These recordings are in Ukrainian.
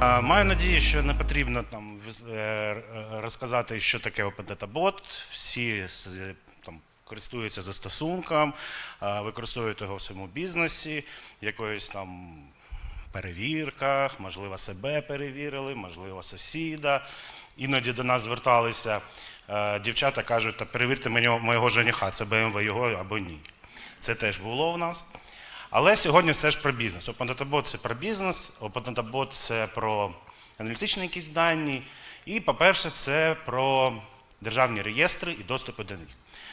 Маю надію, що не потрібно там е, розказати, що таке OpenData-бот. Всі там користуються застосунком, використовують його в своєму бізнесі, якоюсь там перевірках, можливо, себе перевірили, можливо, сусіда. Іноді до нас зверталися е, дівчата кажуть, та перевірте мене, моєго жениха, це БМВ його або ні. Це теж було в нас. Але сьогодні все ж про бізнес. Open Data Bot – це про бізнес, Open Data Bot – це про аналітичні якісь дані. І, по-перше, це про державні реєстри і доступи до них.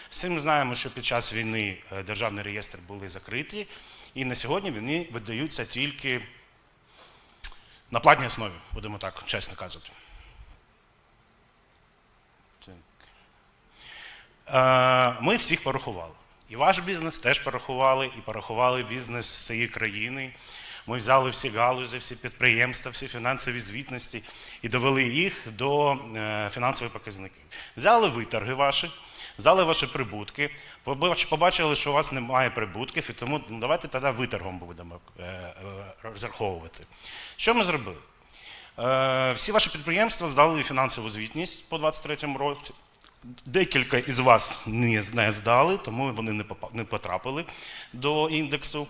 Всі ми знаємо, що під час війни е, державні реєстри були закриті, і на сьогодні вони видаються тільки на платній основі, будемо так чесно казати. Е, Ми всіх порахували. І ваш бізнес теж порахували, і порахували бізнес всієї країни. Ми взяли всі галузі, всі підприємства, всі фінансові звітності і довели їх до е, фінансових показників. Взяли виторги ваші, взяли ваші прибутки, побачили, що у вас немає прибутків, і тому давайте тоді виторгом будемо е, е, розраховувати. Що ми зробили? Всі ваші підприємства здали фінансову звітність по 2023 році. Декілька із вас не, здали, тому вони не, потрапили до індексу.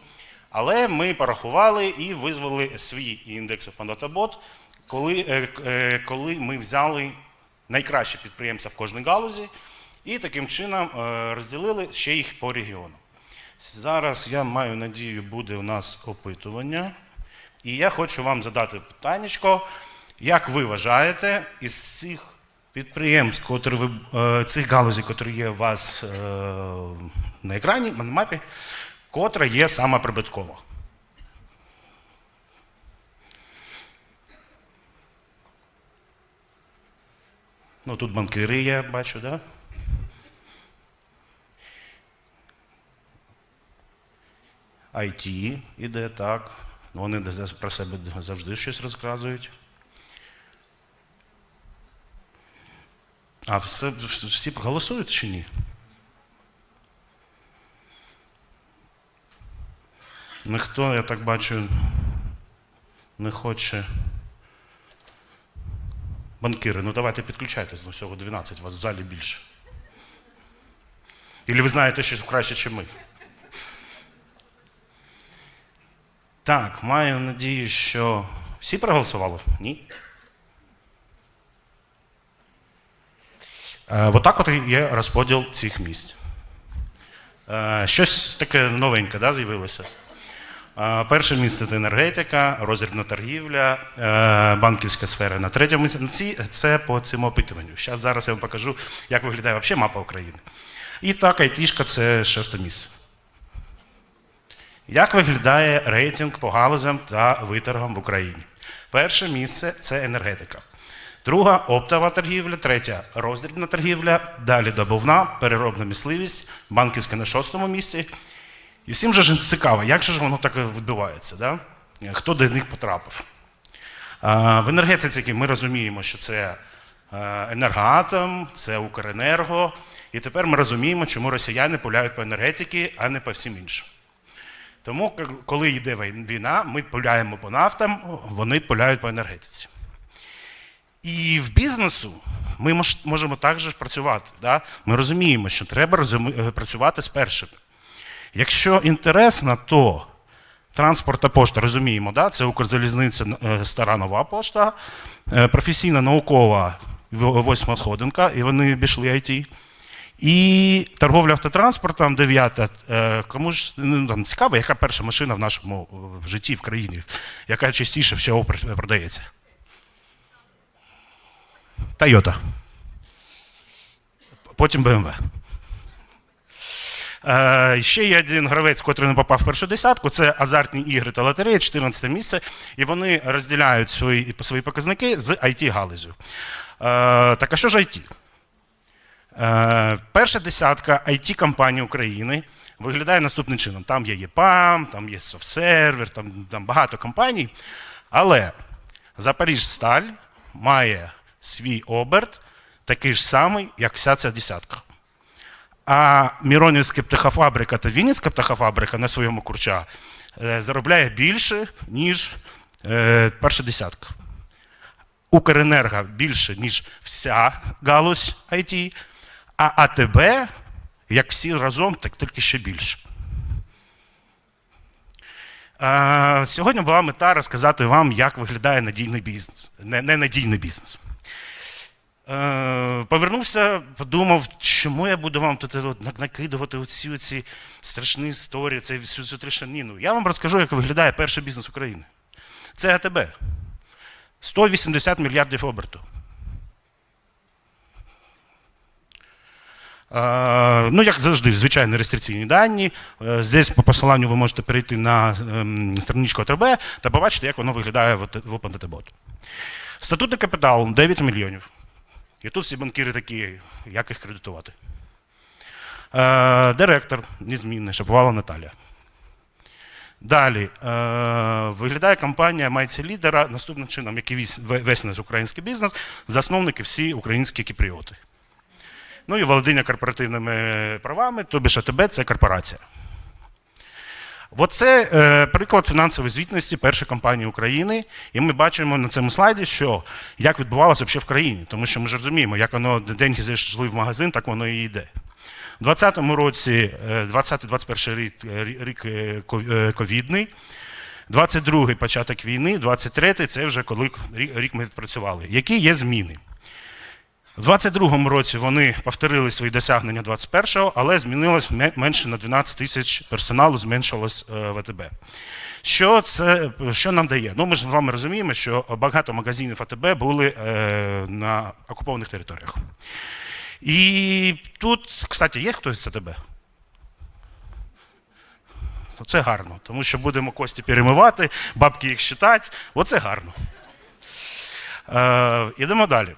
Але ми порахували і визвали свій індекс OpenDataBot, коли, е, е, коли ми взяли найкращі підприємства в кожній галузі і таким чином е, розділили ще їх по регіону. Зараз я маю надію, буде у нас опитування. І я хочу вам задати питання, як ви вважаєте, із цих підприємств, котрі ви, е, цих галузей, які є у вас е, на екрані, на мапі, котра є саме прибуткова? Ну, тут банкири є, бачу? Да? IT іде так. Вони про себе завжди щось розказують. А все, всі голосують чи ні? Ніхто, я так бачу, не хоче. Банкири, ну давайте підключайтесь, ну всього 12, вас в залі більше. Ілі ви знаєте щось краще, ніж ми. Так, маю надію, що всі проголосували? Ні. Е, Отак от є розподіл цих місць. Е, Щось таке новеньке да, з'явилося. Е, Перше місце це енергетика, розрібна торгівля, банківська сфера. На третьому місці це по цьому опитуванню. Зараз зараз я вам покажу, як виглядає взагалі мапа України. І так, айтішка це шосте місце. Як виглядає рейтинг по галузям та виторгам в Україні? Перше місце це енергетика. Друга оптова торгівля, третя роздрібна торгівля, далі добувна, переробна мисливість, банківська на шостому місці. І всім же ж цікаво, як же ж воно так відбувається, да? хто до них потрапив. В енергетиці ми розуміємо, що це е, енергоатом, це Укренерго. І тепер ми розуміємо, чому росіяни пуляють по енергетиці, а не по всім іншим. Тому, коли йде війна, ми пуляємо по нафтам, вони пуляють по енергетиці. І в бізнесу ми можемо також працювати. Да? Ми розуміємо, що треба е, працювати з першими. Якщо інтересно, то транспорт та пошта розуміємо, да? це Укрзалізниця, е, стара нова пошта, е, професійна наукова восьма сходинка, і вони обійшли IT. І торговля автотранспортом, дев'ята. Кому ж ну, там, цікаво, яка перша машина в нашому житті в країні, яка частіше всього продається? Toyota. Потім BMW. Е, ще є один гравець, котрий не попав в першу десятку. Це азартні ігри та лотереї, 14 місце. І вони розділяють свої, свої показники з IT-галузю. Е, так а що ж IT? Е, перша десятка IT-компаній України виглядає наступним чином: там є ЄПАМ, там є SoftServer, там, там багато компаній. Але Запоріжсталь має свій оберт такий ж самий, як вся ця десятка. А Міронівська птахофабрика та Вінницька птахофабрика на своєму курча е, заробляє більше, ніж е, перша десятка. Укренерго більше, ніж вся галузь IT, а АТБ, як всі разом, так тільки ще більше. Сьогодні була мета розказати вам, як виглядає надійний бізнес, не, не надійний бізнес. Е, Повернувся, подумав, чому я буду вам тут накидувати оці, оці страшні історії, це всю цю трішаніну. Я вам розкажу, як виглядає перший бізнес України. Це АТБ. 180 мільярдів оберту. Е, Ну, як завжди, звичайно, реєстраційні дані. Е, Здесь по посиланню ви можете перейти на ем, страничку АТБ та побачити, як воно виглядає в OpenDataBot. Статутний капітал 9 мільйонів. І тут всі банкіри такі, як їх кредитувати. Е, Директор незмінний, Шаповала Наталія. Далі е, виглядає компанія Майці Лідера наступним чином, як і весь, наш український бізнес, засновники всі українські кіпріоти. Ну і володіння корпоративними правами, тобі АТБ це корпорація. Оце е, приклад фінансової звітності першої компанії України. І ми бачимо на цьому слайді, що як відбувалося взагалі в країні. Тому що ми ж розуміємо, як воно деньги зайшли в магазин, так воно і йде. У 2020 році, е, 20-21 рік, е, рік е, ко- е, ковідний, 22-й початок війни, 23-й це вже коли рік рік ми відпрацювали. Які є зміни? У 22-му році вони повторили свої досягнення 21-го, але змінилось менше на 12 тисяч персоналу, зменшилось е, ВТБ. Що це що нам дає? Ну, ми ж з вами розуміємо, що багато магазинів АТБ були е, на окупованих територіях. І тут, кстати, є хтось з АТБ? Це гарно, тому що будемо кості перемивати, бабки їх считати. Оце гарно. Е, ідемо далі.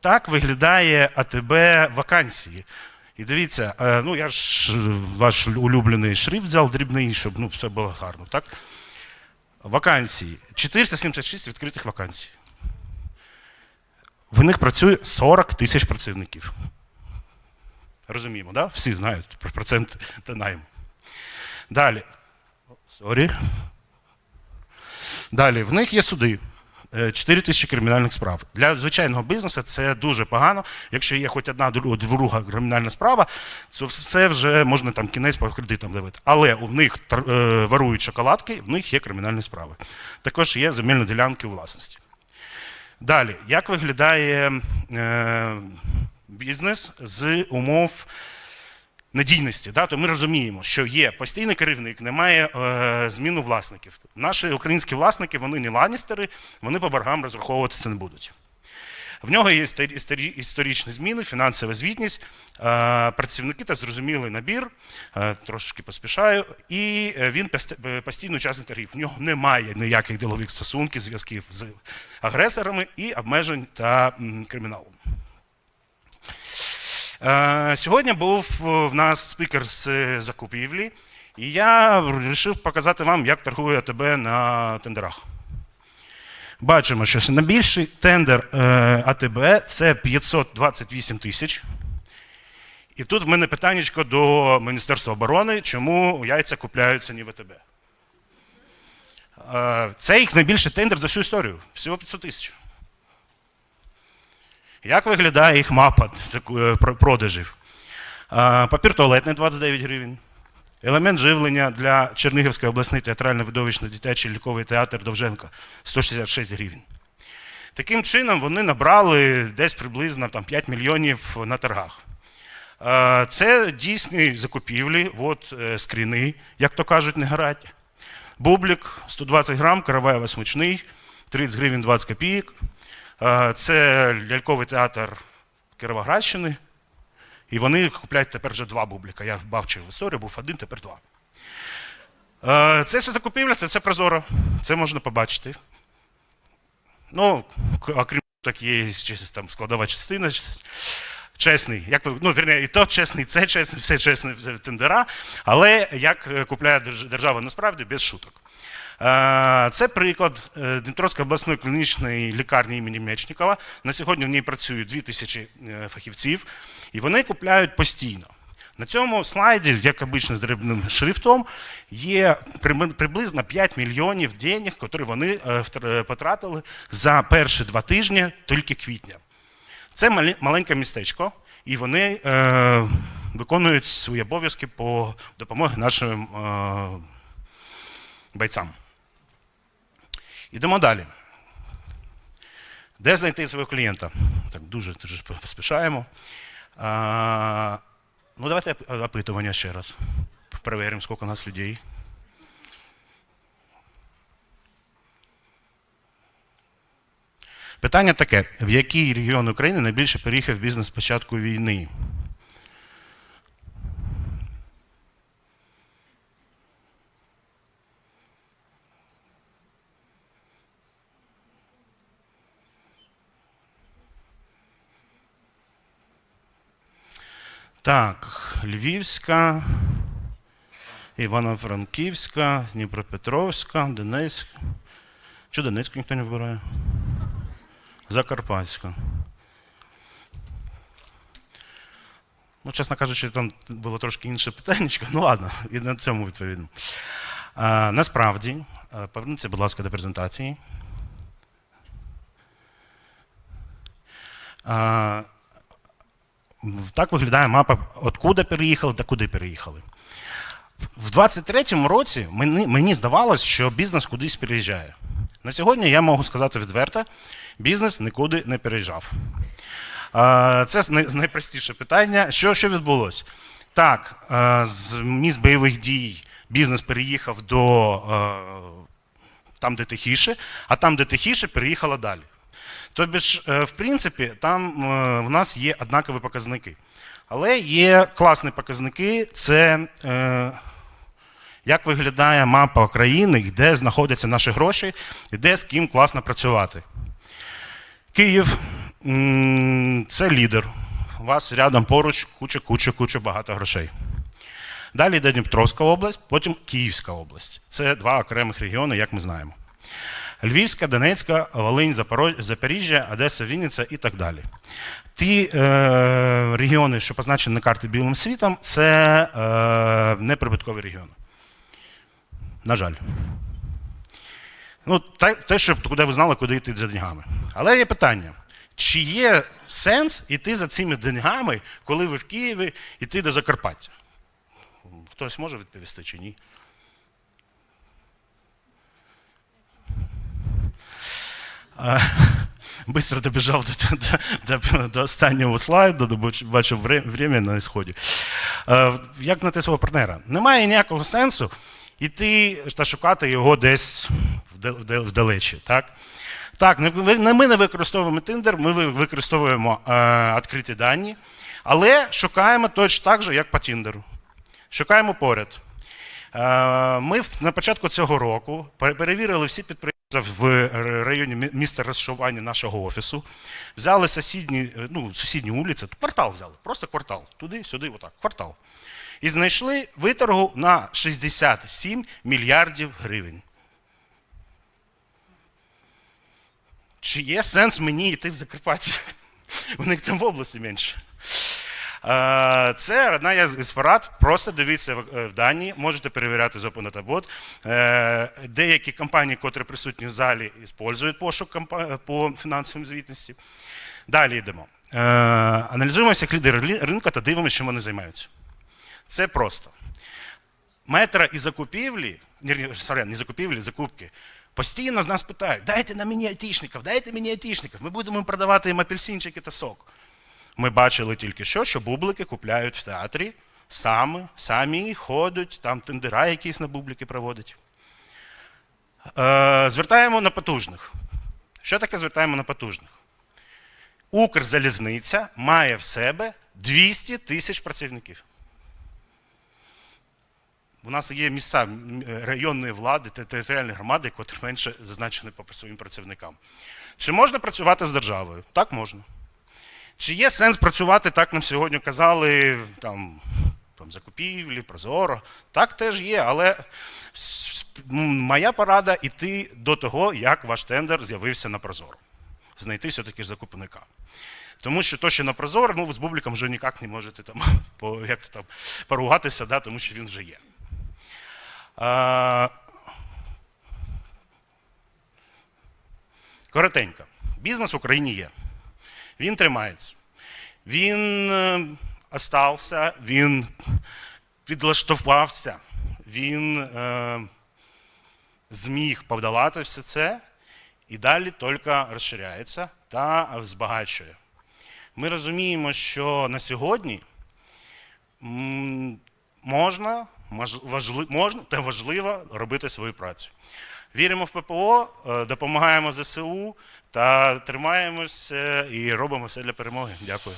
Так виглядає АТБ вакансії. І дивіться, е, ну я ж ваш улюблений шрифт взяв дрібний, щоб ну, все було гарно. Так? Вакансії. 476 відкритих вакансій. В них працює 40 тисяч працівників. Розуміємо, да? Всі знають про процент та найму. Далі. Сорі. Далі, в них є суди. 4 тисячі кримінальних справ. Для звичайного бізнесу це дуже погано. Якщо є хоч одна друга кримінальна справа, то все вже можна там кінець по кредитам дивити. Але у них е, шоколадки, в них є кримінальні справи. Також є земельні ділянки у власності. Далі, як виглядає е, бізнес з умов надійності? Да? То ми розуміємо, що є постійний керівник, немає е, зміну власників. Наші українські власники, вони не ланістери, вони по боргам розраховуватися не будуть. В нього є історичні зміни, фінансова звітність, е, працівники та зрозумілий набір, е, трошки поспішаю, і е, він пос- постійний учасник торгів. В нього немає ніяких ділових стосунків, зв'язків з агресорами і обмежень та криміналом. Е, Сьогодні був е, в нас спікер з закупівлі, і я вирішив показати вам, як торгує АТБ на тендерах. Бачимо, що найбільший тендер е, АТБ це 528 тисяч. І тут в мене питання до Міністерства оборони, чому яйця купляються не в АТБ. Це їх найбільший тендер за всю історію. Всього 500 тисяч. Як виглядає їх мапа е, про- продажів? Папір туалетний 29 гривень. Елемент живлення для Чернігівської обласний театрально-видовищно дитячий ліковий театр Довженка 166 гривень. Таким чином вони набрали десь приблизно там, 5 мільйонів на торгах. Це дійсні закупівлі, от е, скріни, як то кажуть, не гарать. Бублік 120 грам, караваєво смачний, 30 гривень 20 копійок. Е, Це ляльковий театр Кіровоградщини. І вони купляють тепер вже два бубліка. Я бачив в історії, був один, тепер два. Е, Це все закупівля, це все прозоро. Це можна побачити. Ну, окрім так, є там складова частина. Чесний, як ви, ну, вірне, і то чесний, це чесний, все чесне тендера. Але як е, купляє держава насправді без шуток. Е, Це приклад е, Дніпровської обласної клінічної лікарні імені Мечникова. На сьогодні в ній працюють 2 тисячі е, фахівців, і вони купляють постійно. На цьому слайді, як обично, з дрібним шрифтом, є приблизно 5 мільйонів денег, які вони потратили за перші два тижні тільки квітня. Це маленьке містечко, і вони е, виконують свої обов'язки по допомогі нашим е, бойцям. Ідемо далі. Де знайти свого клієнта? Так, дуже, дуже поспішаємо. А, ну, давайте опитування ще раз. Перевіримо, скільки у нас людей. Питання таке: в який регіон України найбільше переїхав бізнес з початку війни? Так, Львівська, Івано-Франківська, Дніпропетровська, Донецька. Чого Донецьку ніхто не вибирає? Закарпатська. Ну, чесно кажучи, там було трошки інше питання. Ну ладно, і на цьому відповідно. А, насправді, а, поверніться, будь ласка, до презентації. А, так виглядає мапа, откуда переїхали та куди переїхали. В 23-му році мені, мені здавалось, що бізнес кудись переїжджає. На сьогодні я можу сказати відверто, бізнес нікуди не переїжджав. Це найпростіше питання. Що, що відбулося? Так, з місць бойових дій бізнес переїхав до там, де тихіше, а там, де тихіше, переїхала далі. Тобі ж, е, в принципі, там е, в нас є однакові показники. Але є класні показники це е, як виглядає мапа країни, де знаходяться наші гроші, і де з ким класно працювати. Київ це лідер. У вас рядом поруч куча, куча, куча багато грошей. Далі йде Дніпровська область, потім Київська область. Це два окремих регіони, як ми знаємо. Львівська, Донецька, Волинь, Запоріжжя, Одеса, Вінниця і так далі. Ті е, регіони, що позначені на карті білим світом, це е, неприбуткові регіони. На жаль. Ну, те, щоб куди ви знали, куди йти за деньгами. Але є питання: чи є сенс йти за цими деньгами, коли ви в Києві йти до Закарпаття? Хтось може відповісти чи ні? Быстро добіжав до, до, до, до останнього слайду, до, бачив время на сході. Е, Як знайти свого партнера? Немає ніякого сенсу йти та шукати його десь вда- вда- вдалечі. Так, так ми не використовуємо Tinder, ми використовуємо відкриті дані, але шукаємо точно так же, як по Тіндеру. Шукаємо поряд. Ми на початку цього року перевірили всі підприємства в районі мі- міста розташування нашого офісу, взяли сусідні, е, ну, сусідні вулиці, квартал взяли, просто квартал, туди, сюди, отак, квартал. І знайшли виторгу на 67 мільярдів гривень. Чи є сенс мені йти в Закарпаття? У них там в області менше. Е, Це одна із порад. Просто дивіться в е, дані, можете перевіряти з OpenDataBot. Е, Деякі компанії, котрі присутні в залі, використовують пошук по фінансовій звітності. Далі йдемо. Аналізуємо всіх лідерів ринку та дивимося, чим вони займаються. Це просто. Метра і закупівлі, ні, не закупівлі, закупки. Постійно з нас питають: дайте нам мені айтішників, дайте мені айтішників, ми будемо продавати їм апельсинчики та сок. Ми бачили тільки що, що бублики купляють в театрі, самі, самі ходять, там тендера якісь на бублики проводять. Е, звертаємо на потужних. Що таке звертаємо на потужних? Укрзалізниця має в себе 200 тисяч працівників. У нас є місця районної влади та територіальної громади, котрі менше зазначені по своїм працівникам. Чи можна працювати з державою? Так можна. Чи є сенс працювати, так нам сьогодні казали, там, там закупівлі, прозоро? Так теж є, але м, моя порада йти до того, як ваш тендер з'явився на прозоро. Знайти все-таки ж закупника. Тому що то, що на Прозоро, ну з Бубліком вже ніяк не можете там, по, як там поругатися, да, тому що він вже є. Е, коротенько. Бізнес в Україні є. Він тримається. Він е, остався, він підлаштувався, він е, зміг подолати все це і далі тільки розширяється та збагачує. Ми розуміємо, що на сьогодні можна, можна та важливо робити свою працю. Віримо в ППО, е, допомагаємо ЗСУ та тримаємося і робимо все для перемоги. Дякую.